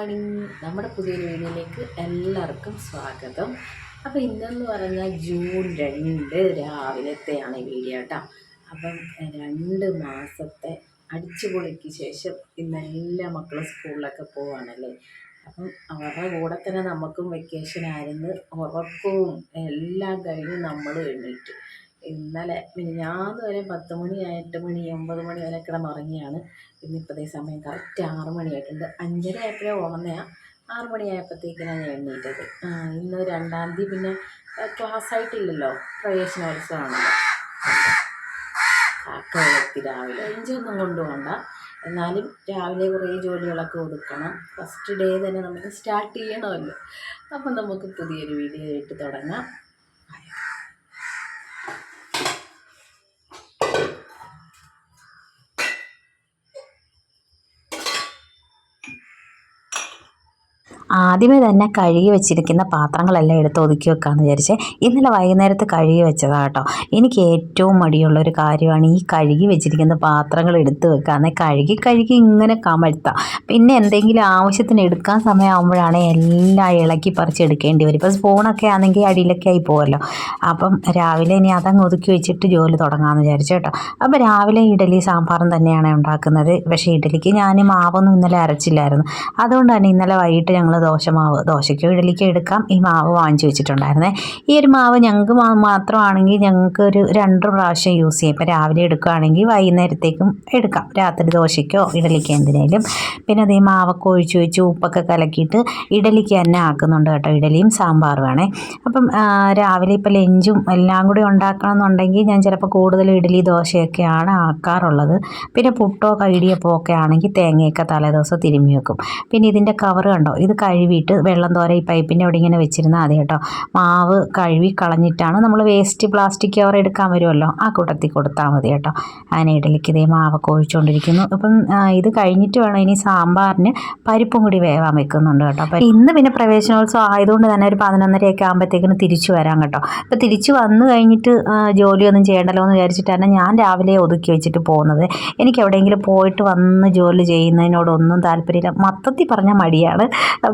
Morning നമ്മുടെ പുതിയൊരു വീഡിയോയിലേക്ക് എല്ലാവർക്കും സ്വാഗതം. അപ്പോൾ ഇന്നെന്ന് പറഞ്ഞാൽ ജൂൺ രണ്ട് രാവിലത്തെയാണ് ഈ വീഡിയോ കേട്ടോ. അപ്പം രണ്ട് മാസത്തെ അടിച്ചുപൊളിക്ക് ശേഷം ഇന്ന് എല്ലാ മക്കളും സ്കൂളിലൊക്കെ പോവാണല്ലേ? അപ്പം അവരുടെ കൂടെ തന്നെ നമുക്കും വെക്കേഷൻ ആയിരുന്നു. ഉറക്കവും എല്ലാം കഴിഞ്ഞ് നമ്മൾ എണീറ്റു. ഇന്നലെ മിനിഞ്ഞാന്ന് വരെ പത്ത് മണി എട്ട് മണി ഒമ്പത് മണി വരെ കിടന്നുറങ്ങിയാണ്. ഇന്നിപ്പോഴത്തെ സമയം കറക്റ്റ് ആറ് മണിയായിട്ടുണ്ട് അഞ്ചര ആയപ്പോഴേ ഉണർന്നതാണ് ആറ് മണിയായപ്പോഴത്തേക്കിനാണ് ഞാൻ എണ്ണീറ്റത് ഇന്ന് രണ്ടാം തീയതി പിന്നെ ക്ലാസ് ആയിട്ടില്ലല്ലോ. പ്രവേശനോത്സവമാണല്ലോ കാക്ക രാവിലെ. അഞ്ചൊന്നും കൊണ്ടുപോകണ്ട എന്നാലും രാവിലെ കുറേ ജോലികളൊക്കെ കൊടുക്കണം ഫസ്റ്റ് ഡേ തന്നെ നമുക്ക് സ്റ്റാർട്ട് ചെയ്യണമല്ലോ. അപ്പം നമുക്ക് പുതിയൊരു വീഡിയോ ആയിട്ട് തുടങ്ങാം. ആദ്യമേ തന്നെ കഴുകി വെച്ചിരിക്കുന്ന പാത്രങ്ങളെല്ലാം എടുത്ത് ഒതുക്കി വെക്കാമെന്ന് വിചാരിച്ചേ. ഇന്നലെ വൈകുന്നേരത്ത് കഴുകി വെച്ചതാണ് കേട്ടോ എനിക്ക് ഏറ്റവും മടിയുള്ള ഒരു കാര്യമാണ് ഈ കഴുകി വെച്ചിരിക്കുന്ന പാത്രങ്ങൾ എടുത്ത് വെക്കാന്ന്. കഴുകി കഴുകി ഇങ്ങനെ കമഴ്ത്താം. പിന്നെ എന്തെങ്കിലും ആവശ്യത്തിന് എടുക്കാൻ സമയമാകുമ്പോഴാണ് എല്ലാം ഇളക്കി പറിച്ച് എടുക്കേണ്ടി വരും. ഇപ്പോൾ സ്പൂണൊക്കെ ആണെങ്കിൽ അടിയിലൊക്കെ ആയി പോകുമല്ലോ അപ്പം രാവിലെ ഇനി അതങ്ങ് ഒതുക്കി വെച്ചിട്ട് ജോലി തുടങ്ങാമെന്ന് വിചാരിച്ചു കേട്ടോ അപ്പോൾ രാവിലെ ഇഡലി സാമ്പാറും തന്നെയാണ് ഉണ്ടാക്കുന്നത്. പക്ഷേ ഇഡലിക്ക് ഞാൻ മാവൊന്നും ഇന്നലെ അരച്ചില്ലായിരുന്നു. അതുകൊണ്ട് തന്നെ ഇന്നലെ വൈകിട്ട് ഞങ്ങൾ ദോശമാവ് ദോശയ്ക്കോ ഇഡലിക്കോ എടുക്കാം. ഈ മാവ് വാങ്ങിച്ചു വെച്ചിട്ടുണ്ടായിരുന്നേ. ഈ ഒരു മാവ് ഞങ്ങൾക്ക് മാത്രമാണെങ്കിൽ ഞങ്ങൾക്ക് ഒരു രണ്ട് പ്രാവശ്യം യൂസ് ചെയ്യാം. ഇപ്പോൾ രാവിലെ എടുക്കുകയാണെങ്കിൽ വൈകുന്നേരത്തേക്കും എടുക്കാം. രാത്രി ദോശയ്ക്കോ ഇഡലിക്കോ എന്തിനേലും. പിന്നെ അതേ മാവൊക്കെ ഒഴിച്ചു വെച്ച് ഉപ്പൊക്കെ കലക്കിയിട്ട് ഇഡലിക്ക് തന്നെ ആക്കുന്നുണ്ട് കേട്ടോ. ഇഡലിയും സാമ്പാറും വേണേ അപ്പം രാവിലെ ഇപ്പോൾ ലഞ്ചും എല്ലാം കൂടി ഉണ്ടാക്കണം എന്നുണ്ടെങ്കിൽ ഞാൻ ചിലപ്പോൾ കൂടുതൽ ഇഡലി ദോശയൊക്കെയാണ് ആക്കാറുള്ളത്. പിന്നെ പുട്ടോ ഇടിയപ്പോ ഒക്കെ ആണെങ്കിൽ തേങ്ങയൊക്കെ തലേദിവസം തിരുമ്മി വെക്കും. പിന്നെ ഇതിന്റെ കവർ കണ്ടോ? ഇത് കഴുകിയിട്ട് വെള്ളം തോര ഈ പൈപ്പിന്റെ അവിടെ ഇങ്ങനെ വെച്ചിരുന്നാൽ മതി കേട്ടോ. മാവ് കഴുകി കളഞ്ഞിട്ടാണ് നമ്മൾ വേസ്റ്റ് പ്ലാസ്റ്റിക് കവർ എടുക്കാൻ വരുമല്ലോ ആ കൂട്ടത്തിൽ കൊടുത്താൽ മതി കേട്ടോ. അങ്ങനെ ഇഡലിക്ക് ഇതേ മാവൊക്കെ ഒഴിച്ചുകൊണ്ടിരിക്കുന്നു. അപ്പം ഇത് കഴിഞ്ഞിട്ട് വേണം ഇനി സാമ്പാറിന് പരിപ്പും കൂടി വേവാൻ വെക്കുന്നുണ്ട് കേട്ടോ. അപ്പം ഇന്ന് പിന്നെ പ്രവേശനോത്സവം ആയതുകൊണ്ട് തന്നെ ഒരു പതിനൊന്നരയൊക്കെ ആകുമ്പോഴത്തേക്കിന് തിരിച്ചു വരാം കേട്ടോ. അപ്പം തിരിച്ചു വന്നു കഴിഞ്ഞിട്ട് ജോലിയൊന്നും ചെയ്യണ്ടല്ലോ എന്ന് വിചാരിച്ചിട്ടാണ് ഞാൻ രാവിലെ ഒതുക്കി വെച്ചിട്ട് പോകുന്നത്. എനിക്ക് എവിടെയെങ്കിലും പോയിട്ട് വന്ന് ജോലി ചെയ്യുന്നതിനോടൊന്നും താല്പര്യമില്ല. മൊത്തത്തിൽ പറഞ്ഞ മടിയാണ്.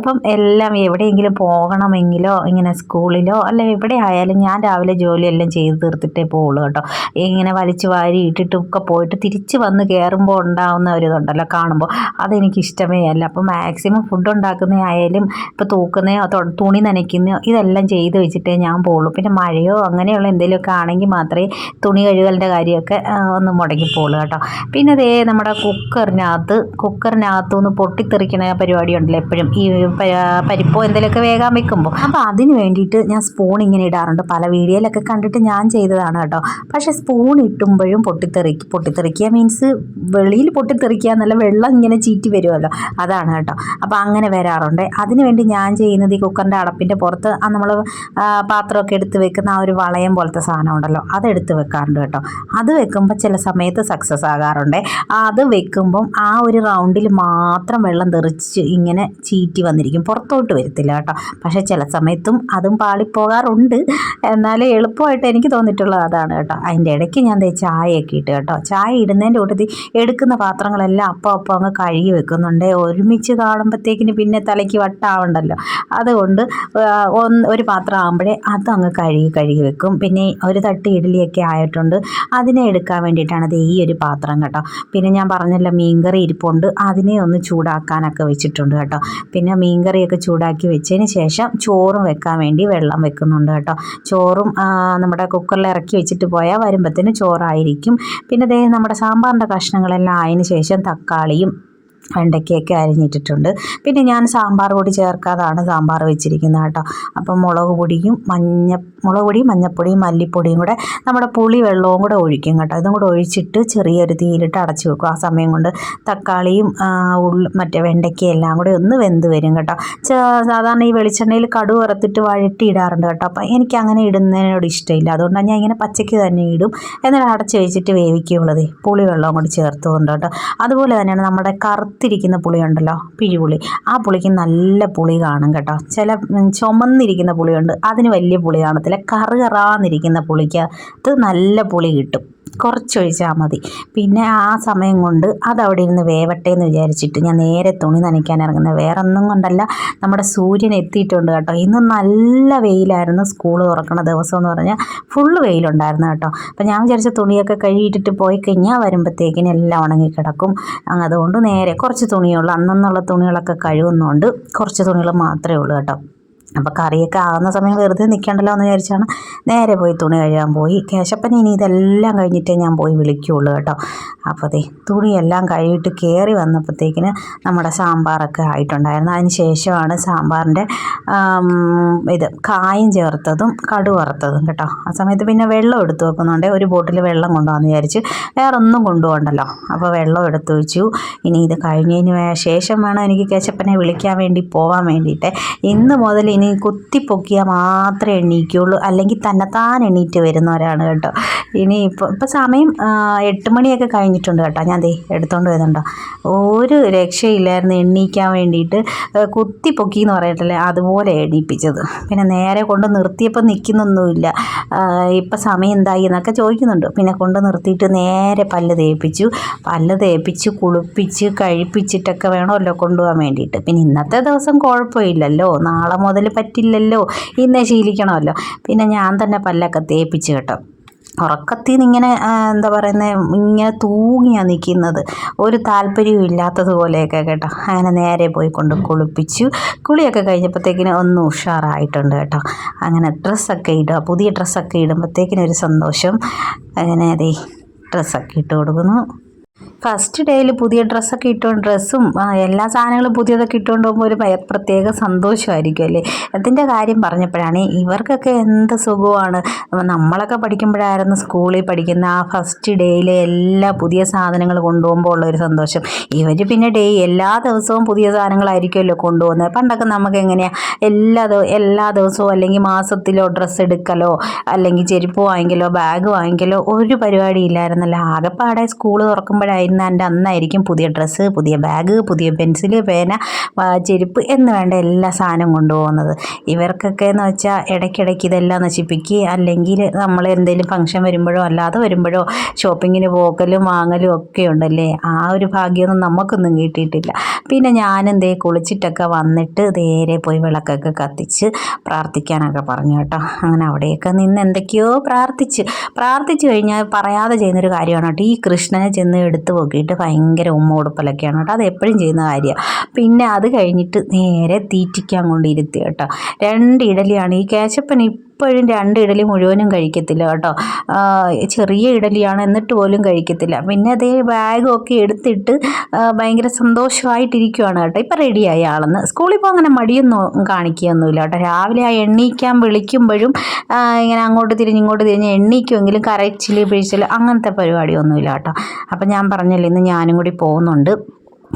അപ്പം എല്ലാം എവിടെയെങ്കിലും പോകണമെങ്കിലോ ഇങ്ങനെ സ്കൂളിലോ അല്ല എവിടെ ആയാലും ഞാൻ രാവിലെ ജോലിയെല്ലാം ചെയ്ത് തീർത്തിട്ടേ പോവുള്ളൂ കേട്ടോ. ഇങ്ങനെ വലിച്ചു വാരി ഇട്ടിട്ടൊക്കെ പോയിട്ട് തിരിച്ച് വന്ന് കയറുമ്പോൾ ഉണ്ടാവുന്ന ഒരു ഇതുണ്ടല്ലോ കാണുമ്പോൾ. അതെനിക്ക് ഇഷ്ടമേ അല്ല. അപ്പം മാക്സിമം ഫുഡ് ഉണ്ടാക്കുന്ന ആയാലും ഇപ്പോൾ തൂക്കുന്നതോ തുണി നനയ്ക്കുന്നതോ ഇതെല്ലാം ചെയ്ത് വെച്ചിട്ടേ ഞാൻ പോവുള്ളൂ. പിന്നെ മഴയോ അങ്ങനെയുള്ള എന്തെങ്കിലുമൊക്കെ ആണെങ്കിൽ മാത്രമേ തുണി കഴുകലിന്റെ കാര്യമൊക്കെ ഒന്ന് മുടങ്ങി പോകുള്ളൂ കേട്ടോ. പിന്നെ അതേ നമ്മുടെ കുക്കറിനകത്ത് കുക്കറിനകത്തുനിന്ന് പൊട്ടിത്തെറിക്കണ പരിപാടി ഉണ്ടല്ലോ എപ്പോഴും. ഈ പരിപ്പോ എന്തെങ്കിലുമൊക്കെ വേഗം വെക്കുമ്പോൾ അപ്പോൾ അതിന് വേണ്ടിയിട്ട് ഞാൻ സ്പൂൺ ഇങ്ങനെ ഇടാറുണ്ട്. പല വീഡിയോയിലൊക്കെ കണ്ടിട്ട് ഞാൻ ചെയ്തതാണ് കേട്ടോ. പക്ഷേ സ്പൂൺ ഇട്ടുമ്പോഴും പൊട്ടിത്തെറിക്ക് പൊട്ടിത്തെറിക്കുക മീൻസ് വെളിയിൽ പൊട്ടിത്തെറിക്കുക നല്ല വെള്ളം ഇങ്ങനെ ചീറ്റി വരുമല്ലോ. അതാണ് കേട്ടോ. അപ്പോൾ അങ്ങനെ വരാറുണ്ട്. അതിന് വേണ്ടി ഞാൻ ചെയ്യുന്നത് ഈ കുക്കറിന്റെ അടപ്പിന്റെ പുറത്ത് നമ്മൾ പാത്രമൊക്കെ എടുത്ത് വെക്കുന്ന ആ ഒരു വളയം പോലത്തെ സാധനം ഉണ്ടല്ലോ. അതെടുത്ത് വെക്കാറുണ്ട് കേട്ടോ. അത് വെക്കുമ്പോൾ ചില സമയത്ത് സക്സസ് ആകാറുണ്ട്. അത് വെക്കുമ്പം ആ ഒരു റൗണ്ടിൽ മാത്രം വെള്ളം തെറിച്ച് ഇങ്ങനെ ചീറ്റി വന്നിരിക്കും. പുറത്തോട്ട് വരത്തില്ല കേട്ടോ. പക്ഷേ ചില സമയത്തും അതും പാളിപ്പോകാറുണ്ട്. എന്നാലും എളുപ്പമായിട്ട് എനിക്ക് തോന്നിയിട്ടുള്ളത് അതാണ് കേട്ടോ. അതിന്റെ ഇടയ്ക്ക് ഞാൻ ചായയൊക്കെ ഇട്ട് കേട്ടോ. ചായ ഇടുന്നതിന്റെ കൂട്ടത്തിൽ എടുക്കുന്ന പാത്രങ്ങളെല്ലാം അപ്പം അപ്പം അങ്ങ് കഴുകി വെക്കുന്നുണ്ട്. ഒരുമിച്ച് കാണുമ്പോഴത്തേക്കിന് പിന്നെ തലയ്ക്ക് വട്ടാവണ്ടല്ലോ. അതുകൊണ്ട് ഒരു പാത്രം ആകുമ്പോഴേ അതങ്ങ് കഴുകി കഴുകി വെക്കും. പിന്നെ ഒരു തട്ട് ഇഡ്ഡലിയൊക്കെ ആയിട്ടുണ്ട്. അതിനെ എടുക്കാൻ വേണ്ടിയിട്ടാണ് ദേ ഈ ഒരു പാത്രം കേട്ടോ. പിന്നെ ഞാൻ പറഞ്ഞല്ലോ മീൻകറി ഇരിപ്പുണ്ട്. അതിനെ ഒന്ന് ചൂടാക്കാനൊക്കെ വെച്ചിട്ടുണ്ട് കേട്ടോ. പിന്നെ മീൻകറിയൊക്കെ ചൂടാക്കി വെച്ചതിന് ശേഷം ചോറും വെക്കാൻ വേണ്ടി വെള്ളം വെക്കുന്നുണ്ട് കേട്ടോ. ചോറും നമ്മുടെ കുക്കറിൽ ഇറക്കി വെച്ചിട്ട് പോയാൽ വരുമ്പോഴത്തേന് ചോറായിരിക്കും. പിന്നെ ദേ നമ്മുടെ സാമ്പാറിന്റെ കഷ്ണങ്ങളെല്ലാം ആയതിനു ശേഷം തക്കാളിയും വെണ്ടയ്ക്കയൊക്കെ അരിഞ്ഞിട്ടിട്ടുണ്ട്. പിന്നെ ഞാൻ സാമ്പാർ പൊടി ചേർക്കാതാണ് സാമ്പാർ വെച്ചിരിക്കുന്നത് കേട്ടോ. അപ്പം മുളക് പൊടിയും മഞ്ഞ മുളക് പൊടിയും മഞ്ഞപ്പൊടിയും മല്ലിപ്പൊടിയും കൂടെ നമ്മുടെ പുളി വെള്ളവും കൂടെ ഒഴിക്കും കേട്ടോ. ഇതും കൂടെ ഒഴിച്ചിട്ട് ചെറിയൊരു തീയിലിട്ട് അടച്ചു വെക്കും. ആ സമയം കൊണ്ട് തക്കാളിയും ഉള്ളി മറ്റേ വെണ്ടയ്ക്കയും എല്ലാം കൂടെ ഒന്ന് വെന്ത് വരും കേട്ടോ. സാധാരണ ഈ വെളിച്ചെണ്ണയിൽ കടുവ് വറുത്തിട്ട് വഴറ്റി ഇടാറുണ്ട് കേട്ടോ. അപ്പം എനിക്ക് അങ്ങനെ ഇടുന്നതിനോട് ഇഷ്ടമില്ല. അതുകൊണ്ടാണ് ഞാൻ ഇങ്ങനെ പച്ചയ്ക്ക് തന്നെ ഇടും. എന്നിട്ട് അടച്ച് വെച്ചിട്ട് വേവിക്കുള്ളത് പുളി വെള്ളവും കൂടി ചേർത്തുകൊണ്ട് കേട്ടോ. അതുപോലെ തന്നെയാണ് നമ്മുടെ കറുത്തിരിക്കുന്ന പുളി ഉണ്ടല്ലോ പിഴിപുളി. ആ പുളിക്ക് നല്ല പുളി കാണും കേട്ടോ. ചില ചുമന്നിരിക്കുന്ന പുളിയുണ്ട്. അതിന് വലിയ പുളി കാണത്തില്ല കറ് കറാന്നിരിക്കുന്ന പുളിക്ക് അത് നല്ല പുളി കിട്ടും. കുറച്ചൊഴിച്ചാൽ മതി. പിന്നെ ആ സമയം കൊണ്ട് അതവിടെ ഇരുന്ന് വേവട്ടെ എന്ന് വിചാരിച്ചിട്ട് ഞാൻ നേരെ തുണി നനയ്ക്കാൻ ഇറങ്ങുന്നത് വേറെ ഒന്നും കൊണ്ടല്ല നമ്മുടെ സൂര്യൻ എത്തിയിട്ടുണ്ട് കേട്ടോ. ഇന്ന് നല്ല വെയിലായിരുന്നു സ്കൂൾ തുറക്കുന്ന ദിവസം എന്ന് പറഞ്ഞാൽ ഫുള്ള് വെയിലുണ്ടായിരുന്നു കേട്ടോ. അപ്പം ഞാൻ വിചാരിച്ച തുണിയൊക്കെ കഴുകിയിട്ടിട്ട് പോയി കഴിഞ്ഞാൽ വരുമ്പോഴത്തേക്കിനും എല്ലാം ഉണങ്ങി കിടക്കും അതുകൊണ്ട് നേരെ കുറച്ച് തുണിയുള്ളൂ. അന്നെന്നുള്ള തുണികളൊക്കെ കഴുകുന്നുണ്ട് കുറച്ച് തുണികൾ മാത്രമേ ഉള്ളൂ കേട്ടോ. അപ്പോൾ കറിയൊക്കെ ആകുന്ന സമയം വെറുതെ നിൽക്കണ്ടല്ലോ എന്ന് വിചാരിച്ചാണ് നേരെ പോയി തുണി കഴുകാൻ പോയി. കേശപ്പൻ ഇനി ഇതെല്ലാം കഴിഞ്ഞിട്ടേ ഞാൻ പോയി വിളിക്കുകയുള്ളൂ കേട്ടോ. അപ്പോൾ അതെ തുണിയെല്ലാം കഴുകിയിട്ട് കയറി വന്നപ്പോഴത്തേക്കിന് നമ്മുടെ സാമ്പാറൊക്കെ ആയിട്ടുണ്ടായിരുന്നു. അതിന് ശേഷമാണ് സാമ്പാറിന്റെ ഇത് കായും ചേർത്തതും കടു വറുത്തതും കേട്ടോ. ആ സമയത്ത് പിന്നെ വെള്ളം എടുത്തു വെക്കുന്നുണ്ട് ഒരു ബോട്ടിൽ വെള്ളം കൊണ്ടുപോകാമെന്ന് വിചാരിച്ച് വേറെ ഒന്നും കൊണ്ടുപോകണ്ടല്ലോ. അപ്പോൾ വെള്ളം എടുത്തു വെച്ചു. ഇനി ഇത് കഴിഞ്ഞതിന് ശേഷം വേണം എനിക്ക് കേശപ്പനെ വിളിക്കാൻ വേണ്ടി പോകാൻ വേണ്ടിയിട്ട്. ഇന്ന് മുതൽ ഇനി കുത്തിപ്പൊക്കിയാൽ മാത്രമേ എണീക്കുള്ളൂ. അല്ലെങ്കിൽ തന്നെത്താൻ എണീറ്റ് വരുന്നവരാണ് കേട്ടോ. ഇനി ഇപ്പോൾ ഇപ്പോൾ സമയം എട്ട് മണിയൊക്കെ കഴിഞ്ഞിട്ടുണ്ട് കേട്ടോ. ഞാൻ ദേ എടുത്തോണ്ട് വരുന്നുണ്ടോ? ഒരു രക്ഷയില്ലായിരുന്നു എണീക്കാൻ വേണ്ടിയിട്ട് കുത്തിപ്പൊക്കി എന്ന് പറയട്ടല്ലേ അതുപോലെ എണീപ്പിച്ചത്. പിന്നെ നേരെ കൊണ്ട് നിർത്തിയപ്പോൾ നിൽക്കുന്നൊന്നുമില്ല ഇപ്പം സമയം എന്തായി എന്നൊക്കെ ചോദിക്കുന്നുണ്ട്. പിന്നെ കൊണ്ട് നിർത്തിയിട്ട് നേരെ പല്ല് തേപ്പിച്ചു. പല്ല് തേപ്പിച്ച് കുളിപ്പിച്ച് കഴിപ്പിച്ചിട്ടൊക്കെ വേണമല്ലോ കൊണ്ടുപോകാൻ വേണ്ടിയിട്ട്. പിന്നെ ഇന്നത്തെ ദിവസം കുഴപ്പമില്ലല്ലോ. നാളെ മുതൽ പറ്റില്ലല്ലോ ഇന്നേ ശീലിക്കണമല്ലോ. പിന്നെ ഞാൻ തന്നെ പല്ലൊക്കെ തേപ്പിച്ച് കേട്ടോ. ഉറക്കത്തിൽ നിന്ന് ഇങ്ങനെ എന്താ പറയുന്നത് ഇങ്ങനെ തൂങ്ങിയാണ് നിൽക്കുന്നത് ഒരു താല്പര്യവും ഇല്ലാത്തതുപോലെയൊക്കെ കേട്ടോ. അങ്ങനെ നേരെ പോയി കൊണ്ട് കുളിപ്പിച്ചു. കുളിയൊക്കെ കഴിഞ്ഞപ്പോഴത്തേക്കിന് ഒന്ന് ഉഷാറായിട്ടുണ്ട് കേട്ടോ. അങ്ങനെ ഡ്രസ്സൊക്കെ ഇടുക. പുതിയ ഡ്രസ്സൊക്കെ ഇടുമ്പോഴത്തേക്കിനൊരു സന്തോഷം. അങ്ങനെ അതെ ഡ്രസ്സൊക്കെ ഇട്ട് കൊടുക്കുന്നു. ഫസ്റ്റ് ഡേയിൽ പുതിയ ഡ്രസ്സൊക്കെ ഇട്ടുകൊണ്ട് ഡ്രസ്സും എല്ലാ സാധനങ്ങളും പുതിയതൊക്കെ ഇട്ടുകൊണ്ട് പോകുമ്പോൾ ഒരു പ്രത്യേക സന്തോഷമായിരിക്കും അല്ലേ? അതിന്റെ കാര്യം പറഞ്ഞപ്പോഴാണ് ഇവർക്കൊക്കെ എന്ത് സുഖമാണ്. നമ്മളൊക്കെ പഠിക്കുമ്പോഴായിരുന്നു സ്കൂളിൽ പഠിക്കുന്ന ആ ഫസ്റ്റ് ഡേയിലെ എല്ലാ പുതിയ സാധനങ്ങൾ കൊണ്ടുപോകുമ്പോൾ ഉള്ളൊരു സന്തോഷം. ഇവർ പിന്നെ ഡേ എല്ലാ ദിവസവും പുതിയ സാധനങ്ങളായിരിക്കുമല്ലോ കൊണ്ടുപോകുന്നത്. പണ്ടൊക്കെ നമുക്ക് എങ്ങനെയാണ് എല്ലാ എല്ലാ ദിവസവും അല്ലെങ്കിൽ മാസത്തിലോ ഡ്രസ്സ് എടുക്കലോ അല്ലെങ്കിൽ ചെരുപ്പ് വാങ്ങിക്കലോ ബാഗ് വാങ്ങിക്കലോ ഒരു പരിപാടി ഇല്ലായിരുന്നല്ലോ. ആകെപ്പാടെ സ്കൂൾ തുറക്കുമ്പോഴായിരുന്നു എന്റെ അന്നായിരിക്കും പുതിയ ഡ്രസ്സ് പുതിയ ബാഗ് പുതിയ പെൻസിൽ പേന ചെരുപ്പ് എന്ന് വേണ്ട എല്ലാ സാധനവും കൊണ്ടുപോകുന്നത്. ഇവർക്കൊക്കെ എന്ന് വെച്ചാൽ ഇടയ്ക്കിടയ്ക്ക് ഇതെല്ലാം നശിപ്പിക്കുക അല്ലെങ്കിൽ നമ്മൾ എന്തെങ്കിലും ഫംഗ്ഷൻ വരുമ്പോഴോ അല്ലാതെ വരുമ്പോഴോ ഷോപ്പിങ്ങിന് പോക്കലും വാങ്ങലും ഒക്കെ ഉണ്ടല്ലേ? ആ ഒരു ഭാഗ്യമൊന്നും നമുക്കൊന്നും കിട്ടിയിട്ടില്ല. പിന്നെ ഞാനെന്തേ കുളിച്ചിട്ടൊക്കെ വന്നിട്ട് നേരെ പോയി വിളക്കൊക്കെ കത്തിച്ച് പ്രാർത്ഥിക്കാനൊക്കെ പറഞ്ഞു കേട്ടോ. അങ്ങനെ അവിടെയൊക്കെ നിന്ന് എന്തൊക്കെയോ പ്രാർത്ഥിച്ച്. പ്രാർത്ഥിച്ചു കഴിഞ്ഞാൽ പറയാതെ ചെയ്യുന്നൊരു കാര്യമാണ് കേട്ടോ. ഈ കൃഷ്ണനെ ചെന്ന് എടുത്ത് നോക്കിയിട്ട് ഭയങ്കര ഉമ്മ ഉടുപ്പലൊക്കെയാണ് കേട്ടോ. അത് എപ്പോഴും ചെയ്യുന്ന കാര്യമാണ്. പിന്നെ അത് കഴിഞ്ഞിട്ട് നേരെ തീറ്റിക്കാൻ കൊണ്ടിരുത്തി കേട്ടോ. രണ്ട് ഇഡലിയാണ്. ഈ കേശപ്പൻ ഇപ്പോഴും രണ്ട് ഇഡലി മുഴുവനും കഴിക്കത്തില്ല കേട്ടോ. ചെറിയ ഇഡലിയാണ് എന്നിട്ട് പോലും കഴിക്കത്തില്ല. പിന്നെ അതേ ബാഗൊക്കെ എടുത്തിട്ട് ഭയങ്കര സന്തോഷമായിട്ടിരിക്കുവാണ് കേട്ടോ. ഇപ്പം റെഡിയായി ആളെന്ന്. സ്കൂളിൽ പോകാൻ അങ്ങനെ മടിയൊന്നും കാണിക്കുകയൊന്നുമില്ല കേട്ടോ. രാവിലെ ആ എണ്ണീക്കാൻ വിളിക്കുമ്പോഴും ഇങ്ങനെ അങ്ങോട്ട് തിരിഞ്ഞ് ഇങ്ങോട്ട് തിരിഞ്ഞ് എണ്ണീക്കുമെങ്കിലും കരച്ചിൽ പിഴിച്ചിൽ അങ്ങനത്തെ പരിപാടിയൊന്നുമില്ല കേട്ടോ. അപ്പം ഞാൻ പറഞ്ഞല്ലോ ഇന്ന് ഞാനും കൂടി പോകുന്നുണ്ട്.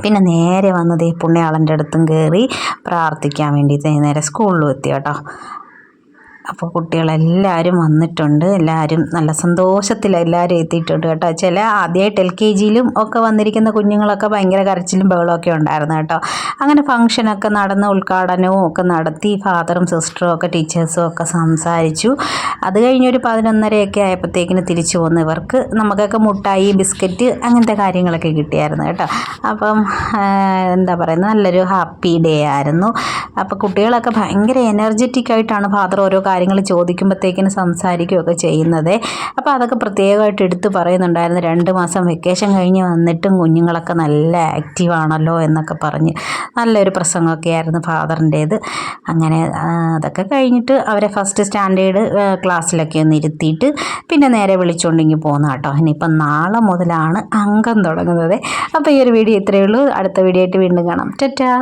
പിന്നെ നേരെ വന്നത് പുണ്യാളന്റെ അടുത്തും കയറി പ്രാർത്ഥിക്കാൻ വേണ്ടിയിട്ട് നേരെ സ്കൂളിലും എത്തി കേട്ടോ. അപ്പോൾ കുട്ടികളെല്ലാവരും വന്നിട്ടുണ്ട്. എല്ലാവരും നല്ല സന്തോഷത്തിൽ എല്ലാവരും എത്തിയിട്ടുണ്ട് കേട്ടോ. ചില ആദ്യമായിട്ട് എൽ കെ ജിയിലും ഒക്കെ വന്നിരിക്കുന്ന കുഞ്ഞുങ്ങളൊക്കെ ഭയങ്കര കരച്ചിലും ബഹളമൊക്കെ ഉണ്ടായിരുന്നു കേട്ടോ. അങ്ങനെ ഫംഗ്ഷനൊക്കെ നടന്ന് ഉദ്ഘാടനവും ഒക്കെ നടത്തി ഫാദറും സിസ്റ്ററും ഒക്കെ ടീച്ചേഴ്സും ഒക്കെ സംസാരിച്ചു. അത് കഴിഞ്ഞൊരു പതിനൊന്നരയൊക്കെ ആയപ്പോഴത്തേക്കിന് തിരിച്ചു പോന്ന് ഇവർക്ക് നമുക്കൊക്കെ മുട്ടായി ബിസ്ക്കറ്റ് അങ്ങനത്തെ കാര്യങ്ങളൊക്കെ കിട്ടിയായിരുന്നു കേട്ടോ. അപ്പം എന്താ പറയുന്നത്? നല്ലൊരു ഹാപ്പി ഡേ ആയിരുന്നു. അപ്പോൾ കുട്ടികളൊക്കെ ഭയങ്കര എനർജറ്റിക് ആയിട്ടാണ് ഫാദർ ഓരോ കാര്യങ്ങൾ ചോദിക്കുമ്പോഴത്തേക്കിന് സംസാരിക്കുകയൊക്കെ ചെയ്യുന്നത്. അപ്പോൾ അതൊക്കെ പ്രത്യേകമായിട്ട് എടുത്ത് പറയുന്നുണ്ടായിരുന്നു. രണ്ട് മാസം വെക്കേഷൻ കഴിഞ്ഞ് വന്നിട്ടും കുഞ്ഞുങ്ങളൊക്കെ നല്ല ആക്റ്റീവ് ആണല്ലോ എന്നൊക്കെ പറഞ്ഞ് നല്ലൊരു പ്രസംഗമൊക്കെ ആയിരുന്നു ഫാദറിന്റേത് അങ്ങനെ അതൊക്കെ കഴിഞ്ഞിട്ട് അവരെ ഫസ്റ്റ് സ്റ്റാൻഡേർഡ് ക്ലാസ്സിലൊക്കെ ഒന്ന് ഇരുത്തിയിട്ട് പിന്നെ നേരെ വിളിച്ചുകൊണ്ടിങ്ങി പോകുന്ന കേട്ടോ. ഇനിയിപ്പം നാളെ മുതലാണ് അംഗം തുടങ്ങുന്നത്. അപ്പോൾ ഈ ഒരു വീഡിയോ ഇത്രയേ ഉള്ളൂ. അടുത്ത വീഡിയോ ആയിട്ട് വീണ്ടും കാണാം. ടാറ്റാ.